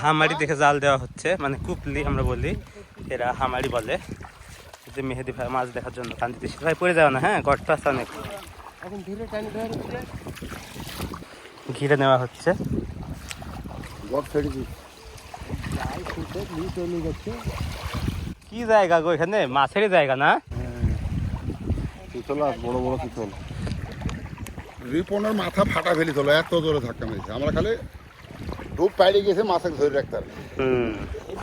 হামারি দেখে জাল দেওয়া হচ্ছে মানে কুপলি আমরা বলি এরা হামারি বলে। যে মেহেদি ভাই মাছ দেখার জন্য কান্দিতে ভাই পড়ে যাও না হ্যাঁ? গর্ত আছে অনেক। এখন ধীরে টানি ধরে উঠে ঘিরে নেওয়া হচ্ছে। কি জায়গা গো এখানে? মাছেরই জায়গা না? চিতল আর বড় বড় চিতল রিপনের মাথা ফাটা ফেলি তোলো এত জোরে ধাক্কা মেরেছে। আমরা খালি ডুব পাইলে গেছে মাছকে ধরে রাখতে পারবে হুম।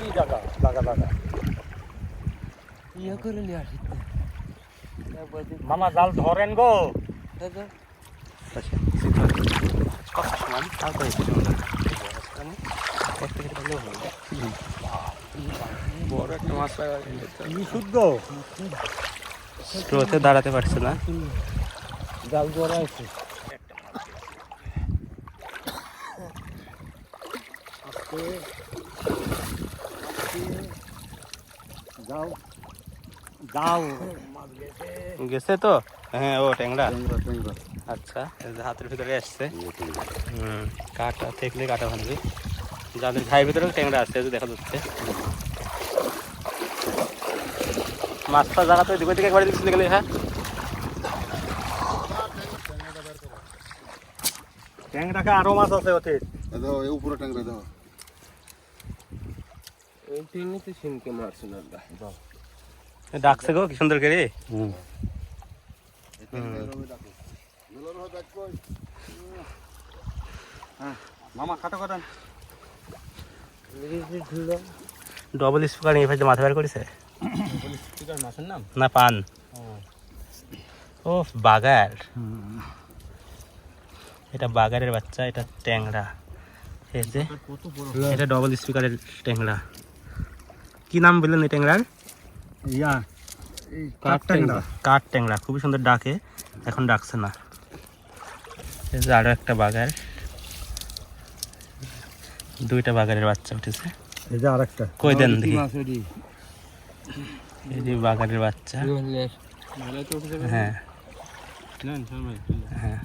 এই জায়গা লাগা লাগা ইয়ে করে নিয়ে আসি মামা জাল ধরেন গো। পেলেও বড় একটা মাছ শুদ্ধ স্রোতে দাঁড়াতে পারছে না। জাল জোড়া আছে যাও যাও গেছে তো? হ্যাঁ ও ট্যাংরা। আচ্ছা হাতের ভিতরে আসছে। কাটা থেকলে কাটা ভাঙবে। যাদের ঘায়ের ভিতরে ট্যাংরা যে দেখা যাচ্ছে। মাছটা জায়গা তো দিকে দিকে একবারে দিকে গেলে হ্যাঁ। ট্যাংরাকে আরও মাছ আছে ওতে। এ দাও এই উপরে ট্যাংরা দাও। এই সিনকে মারছে না ডাকছে গো কি সুন্দর করে। মামা খাটো কাটান ডবল স্পিকার নিয়ে ভাই মাথা বের করেছে? স্পিকার মাছের নাম না। পান। ও। বাগার। এটা বাগারের বাচ্চা এটা ট্যাংরা। এই যে কত বড়। এটা ডবল স্পিকারের ট্যাংরা। কি নাম বললেন এই ট্যাংরার? ইয়া কাঠ ট্যাংরা। কাঠ ট্যাংরা খুবই সুন্দর ডাকে এখন ডাকছে না। এই যে আরও একটা বাগার দুইটা বাগারের বাচ্চা উঠেছে। এই যে আরেকটা। কই দেন দেখি। এই যে বাগারের বাচ্চা। হ্যাঁ। হ্যাঁ।